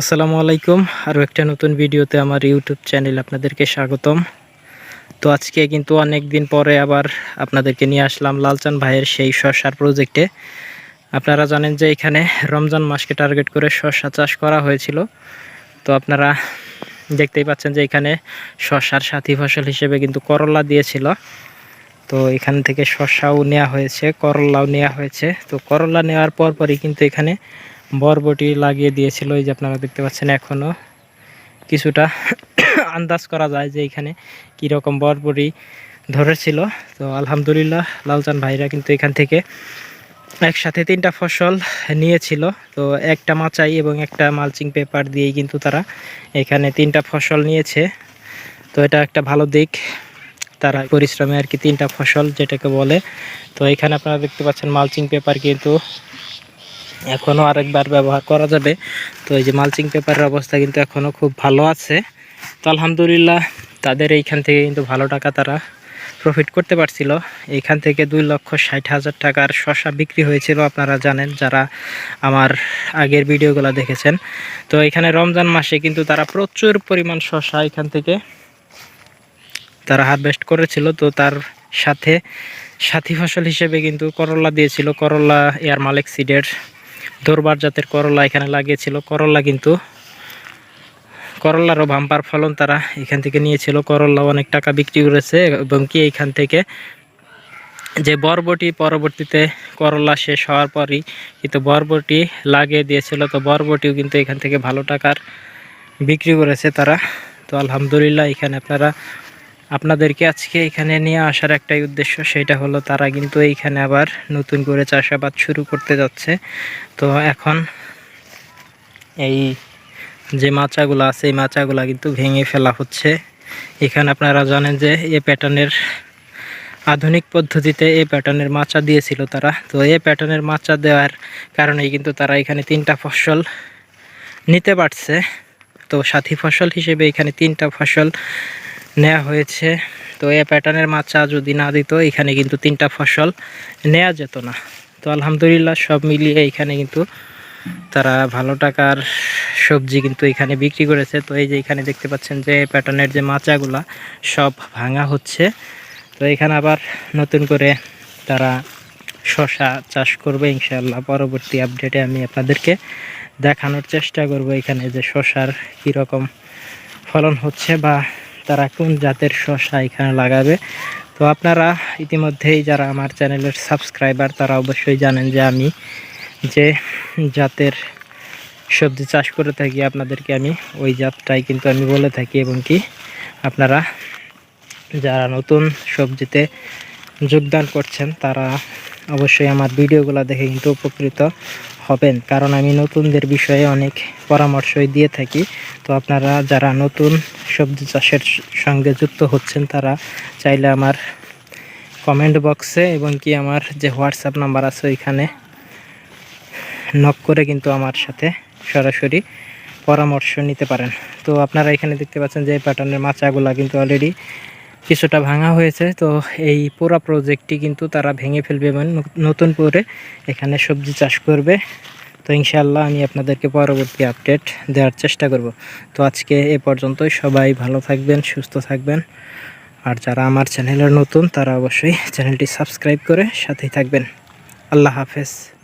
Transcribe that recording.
আসসালামু আলাইকুম। আরও একটা নতুন ভিডিওতে আমার ইউটিউব চ্যানেল আপনাদেরকে স্বাগতম। তো আজকে কিন্তু অনেক দিন পরে আবার আপনাদেরকে নিয়ে আসলাম লালচান ভাইয়ের সেই শশার প্রজেক্টে আপনারা জানেন যে এখানে রমজান মাসকে টার্গেট করে শশা চাষ করা হয়েছিল। তো আপনারা দেখতেই পাচ্ছেন যে এখানে শশার সাথী ফসল হিসেবে কিন্তু করলা দিয়েছিল। তো এখান থেকে শশাও নেওয়া হয়েছে, করলাও নেওয়া হয়েছে। তো করলা নেওয়ার পর পরই কিন্তু এখানে বরবটি লাগিয়ে দিয়েছিল, এই যে আপনারা দেখতে পাচ্ছেন এখনও কিছুটা আন্দাজ করা যায় যে এখানে কীরকম বরবটি ধরেছিল। তো আলহামদুলিল্লাহ, লালচান ভাইরা কিন্তু এখান থেকে একসাথে তিনটা ফসল নিয়েছিল। তো একটা মাচাই এবং একটা মালচিং পেপার দিয়েই কিন্তু তারা এখানে তিনটা ফসল নিয়েছে। তো এটা একটা ভালো দিক। তারা পরিশ্রমে আর কি তিনটা ফসল, যেটাকে বলে। তো এখানে আপনারা দেখতে পাচ্ছেন মালচিং পেপার কিন্তু এখনও আরেকবার ব্যবহার করা যাবে। তো এই যে মালচিং পেপারের অবস্থা কিন্তু এখনও খুব ভালো আছে। তো আলহামদুলিল্লাহ তাদের এইখান থেকে কিন্তু ভালো টাকা তারা প্রফিট করতে পারছিল। এইখান থেকে দুই লক্ষ ষাট হাজার টাকার শশা বিক্রি হয়েছিল, আপনারা জানেন, যারা আমার আগের ভিডিওগুলো দেখেছেন। তো এখানে রমজান মাসে কিন্তু তারা প্রচুর পরিমাণ শশা এখান থেকে তারা হারভেস্ট করেছিল। তো তার সাথে সাথী ফসল হিসেবে কিন্তু করলা দিয়েছিল। করলা এয়ার মালিক সিডের দরবার জাতের করলা এখানে লাগিয়েছিল। করলা কিন্তু করলারও ভাম্পার ফলন তারা এখান থেকে নিয়েছিল। করলা অনেক টাকা বিক্রি করেছে এবং কি এইখান থেকে যে বরবটি পরবর্তীতে করলা শেষ হওয়ার পরই কিন্তু বরবটি লাগিয়ে দিয়েছিল। তো বরবটিও কিন্তু এখান থেকে ভালো টাকার বিক্রি করেছে তারা। তো আলহামদুলিল্লাহ এখানে আপনারা আপনাদেরকে আজকে এখানে নিয়ে আসার একটাই উদ্দেশ্য সেটা হলো তারা কিন্তু এইখানে আবার নতুন করে চাষাবাদ শুরু করতে যাচ্ছে। তো এখন এই যে মাচাগুলো আছে, এই মাচাগুলো কিন্তু ভেঙে ফেলা হচ্ছে। এখানে আপনারা জানেন যে এ প্যাটার্নের আধুনিক পদ্ধতিতে এই প্যাটার্নের মাচা দিয়েছিল তারা। তো এই প্যাটার্নের মাচা দেওয়ার কারণেই কিন্তু তারা এখানে তিনটা ফসল নিতে পারছে। তো সাথী ফসল হিসেবে এখানে তিনটা ফসল নেওয়া হয়েছে। তো এ প্যাটার্নের মাচা যদি না দিত এখানে কিন্তু তিনটা ফসল নেওয়া যেত না। তো আলহামদুলিল্লাহ সব মিলিয়ে এখানে কিন্তু তারা ভালো টাকার সবজি কিন্তু এখানে বিক্রি করেছে। তো এই যে এখানে দেখতে পাচ্ছেন যে প্যাটার্নের যে মাচাগুলা সব ভাঙা হচ্ছে। তো এখানে আবার নতুন করে তারা শশা চাষ করবে ইনশাআল্লাহ। পরবর্তী আপডেটে আমি আপনাদেরকে দেখানোর চেষ্টা করব এখানে যে শশার কীরকম ফলন হচ্ছে বা তারা কোন জাতের শশা এখানে লাগাবে? তো আপনারা ইতিমধ্যেই যারা আমার চ্যানেলের সাবস্ক্রাইবার, তারা অবশ্যই জানেন যে আমি যে জাতের সবজি চাষ করে থাকি, আপনাদেরকে আমি ওই জাতটাই কিন্তু আমি বলে থাকি। এবং কি আপনারা যারা নতুন সবজিতে যোগদান করছেন, তারা অবশ্যই আমার ভিডিওগুলো দেখে কিন্তু উপকৃত হবেন। কারণ আমি নতুনদের বিষয়ে অনেক পরামর্শই দিয়ে থাকি। তো আপনারা যারা নতুন সবজি চাষের সঙ্গে যুক্ত হচ্ছেন, তারা চাইলে আমার কমেন্ট বক্সে এবং কি আমার যে হোয়াটসঅ্যাপ নাম্বার আছে, ওইখানে নক করে কিন্তু আমার সাথে সরাসরি পরামর্শ নিতে পারেন। তো আপনারা এখানে দেখতে পাচ্ছেন যে প্যাটার্নের মাচাগুলা কিন্তু অলরেডি কিছুটা ভাঙা হয়েছে। তো এই পুরা প্রজেক্টটি কিন্তু তারা ভেঙে ফেলবে এবং নতুন করে এখানে সবজি চাষ করবে। তো ইনশাল্লাহ আমি আপনাদেরকে পরবর্তী আপডেট দেওয়ার চেষ্টা করব। তো আজকে এ পর্যন্তই। সবাই ভালো থাকবেন, সুস্থ থাকবেন। আর যারা আমার চ্যানেলের নতুন, তারা অবশ্যই চ্যানেলটি সাবস্ক্রাইব করে সাথেই থাকবেন। আল্লাহ হাফেজ।